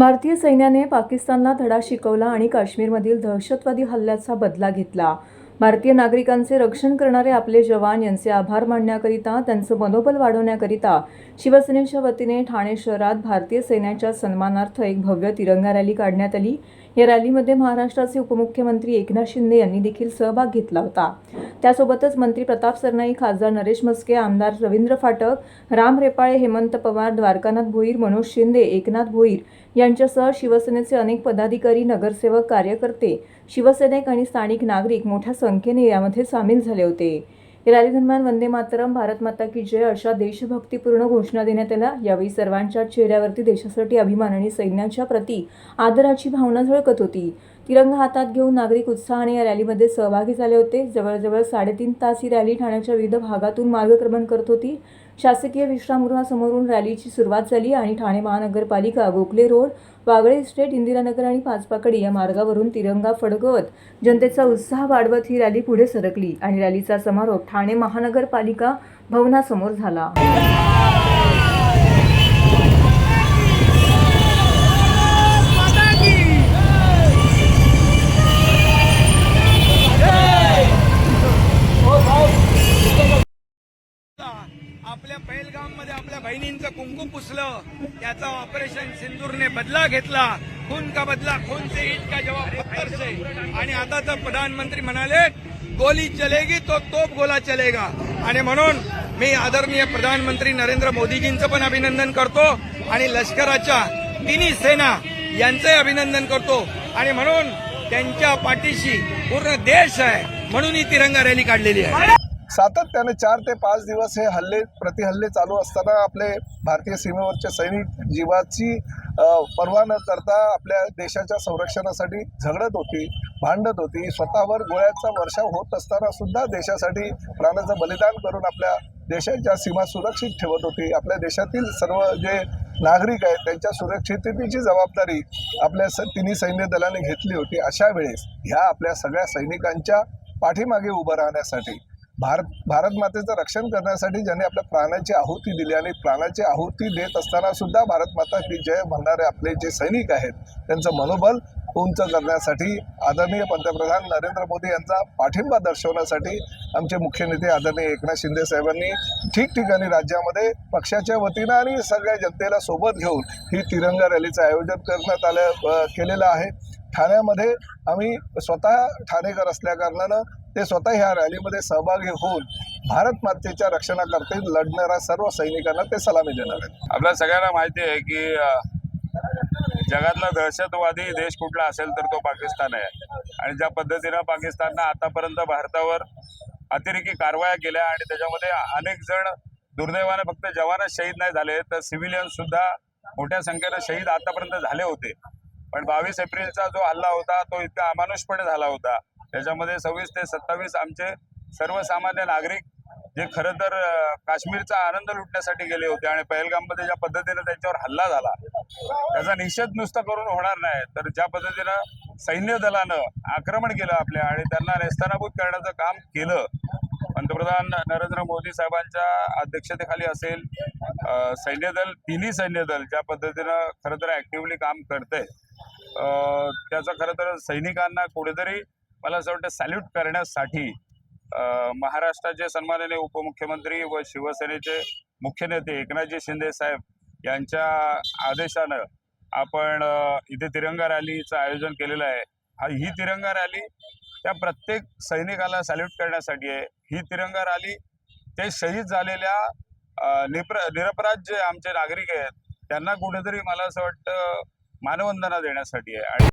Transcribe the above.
भारतीय सैन्याने पाकिस्तानला धडा शिकवला आणि काश्मीरमधील दहशतवादी हल्ल्याचा बदला घेतला. भारतीय नागरिकांचे रक्षण करणारे आपले जवान यांचे आभार मानण्याकरिता त्यांचं मनोबल वाढवण्याकरिता शिवसेनेच्या वतीने ठाणे शहरात भारतीय सैन्याच्या सन्मानार्थ एक भव्य तिरंगा रॅली काढण्यात आली. या रॅलीमध्ये महाराष्ट्राचे उपमुख्यमंत्री एकनाथ शिंदे यांनी देखील सहभाग घेतला होता. त्यासोबतच मंत्री प्रताप सरनाई खासदार नरेश मस्के आमदार रवींद्र फाटक राम रेपाळे हेमंत पवार द्वारकानाथ भोईर मनोज शिंदे एकनाथ भोईर यांच्यासह शिवसेनेचे अनेक पदाधिकारी नगरसेवक कार्यकर्ते शिवसैनिक आणि स्थानिक नागरिक मोठ्या संख्येने यामध्ये सामील झाले होते. या रॅलीदरम्यान वंदे मातरम भारत माता की जय अशा देशभक्तीपूर्ण घोषणा देण्यात आल्या. यावेळी सर्वांच्या चेहऱ्यावरती देशासाठी अभिमान आणि सैन्याच्या प्रती आदराची भावना झळकत होती. तिरंगा हातात घेऊन नागरिक उत्साहाने या रॅलीमध्ये सहभागी झाले होते. जवळजवळ साडेतीन तास ही रॅली ठाण्याच्या विविध भागातून मार्गक्रमण करत होती. शासकीय विश्रामगृहासमोरून रॅलीची सुरुवात झाली आणि ठाणे महानगरपालिका गोखले रोड वागळे इस्टेट इंदिरानगर आणि पाचपाकडी या मार्गावरून तिरंगा फडकवत जनतेचा उत्साह वाढवत ही रॅली पुढे सरकली आणि रॅलीचा समारोप ठाणे महानगरपालिका भवनासमोर झाला. बहिणींचं कुंकू पुसलं त्याचा ऑपरेशन सिंदूरने बदला घेतला. खून का बदला? खून से ईट का जवाब? पत्थर से आणि आता तर प्रधानमंत्री म्हणाले गोली चलेगी तो तोप गोला चलेगा. आणि म्हणून मी आदरणीय प्रधानमंत्री नरेंद्र मोदीजींचं पण अभिनंदन करतो आणि लष्कराच्या तिन्ही सेना यांचंही अभिनंदन करतो. आणि म्हणून त्यांच्या पाठीशी पूर्ण देश आहे म्हणून ही तिरंगा रॅली काढलेली आहे. सातत्याने चार ते पाच दिवस हे हल्ले प्रतिहल्ले चालू असताना आपले भारतीय सीमेवरचे सैनिक जीवाची पर्वा न करता आपल्या देशाच्या संरक्षणासाठी झगडत होती भांडत होती. स्वतःवर गोळ्याचा वर्षाव होत असताना सुद्धा देशासाठी प्राणाचं बलिदान करून आपल्या देशाच्या सीमा सुरक्षित ठेवत होती. आपल्या देशातील सर्व जे नागरिक आहेत त्यांच्या सुरक्षिततेची जबाबदारी आपल्या स तिन्ही सैन्य दलाने घेतली होती. अशा वेळेस ह्या आपल्या सगळ्या सैनिकांच्या पाठीमागे उभं राहण्यासाठी भारत भारत मातेचं रक्षण करण्यासाठी ज्यांनी आपल्या प्राणाची आहुती दिली आणि प्राणाची आहुती देत असताना सुद्धा भारत माता ही जय म्हणणारे आपले जे सैनिक आहेत त्यांचं मनोबल उंच करण्यासाठी आदरणीय पंतप्रधान नरेंद्र मोदी यांचा पाठिंबा दर्शवण्यासाठी आमचे मुख्य नेते आदरणीय एकनाथ शिंदे साहेबांनी ठिकठिकाणी राज्यामध्ये पक्षाच्या वतीनं आणि सगळ्या जनतेला सोबत घेऊन ही तिरंगा रॅलीचं आयोजन करण्यात आलं केलेलं आहे. ठाण्यामध्ये आम्ही स्वतः ठाणेकर असल्याकारणानं ते स्वतः ह्या रॅलीमध्ये सहभागी होऊन भारत मातेच्या रक्षणाकरता लढणाऱ्या सर्व सैनिकांना ते सलामी देणार आहेत. आपल्या सगळ्यांना माहिती आहे की जगातला दहशतवादी देश कुठला असेल तर तो पाकिस्तान आहे. आणि ज्या पद्धतीनं पाकिस्ताननं आतापर्यंत भारतावर अतिरेकी कारवाया केल्या आणि त्याच्यामध्ये अनेक जण दुर्दैवाने फक्त जवानच शहीद नाही झाले तर सिव्हिलियन सुद्धा मोठ्या संख्येनं शहीद आतापर्यंत झाले होते. पण बावीस एप्रिलचा जो हल्ला होता तो इतका अमानुषपणे झाला होता. त्याच्यामध्ये सव्वीस ते सत्तावीस आमचे सर्वसामान्य नागरिक जे खरं तर काश्मीरचा आनंद लुटण्यासाठी गेले होते आणि पहलगाममध्ये ज्या पद्धतीने त्यांच्यावर हल्ला झाला त्याचा निषेध नुसतं करून होणार नाही. तर ज्या पद्धतीनं सैन्य दलानं आक्रमण केलं आपल्या आणि त्यांना नेस्तानाभूत करण्याचं काम केलं पंतप्रधान नरेंद्र मोदी साहेबांच्या अध्यक्षतेखाली असेल सैन्य दल तिन्ही सैन्य दल ज्या पद्धतीनं खरं तर ऍक्टिव्हली काम करतंय. त्याचा खरं तर सैनिकांना कुठेतरी मला असं वाटतं सॅल्यूट करण्यासाठी महाराष्ट्राचे सन्माननीय उपमुख्यमंत्री व शिवसेनेचे मुख्य नेते एकनाथजी शिंदे साहेब यांच्या आदेशानं आपण इथे तिरंगा रॅलीचं आयोजन केलेलं आहे. हा ही तिरंगा रॅली त्या प्रत्येक सैनिकाला सॅल्यूट करण्यासाठी आहे. ही तिरंगा रॅली ते शहीद झालेल्या निप्र निरपराध जे आमचे नागरिक आहेत त्यांना कुठेतरी मला असं वाटतं मानवंदना देण्यासाठी आहे. आणि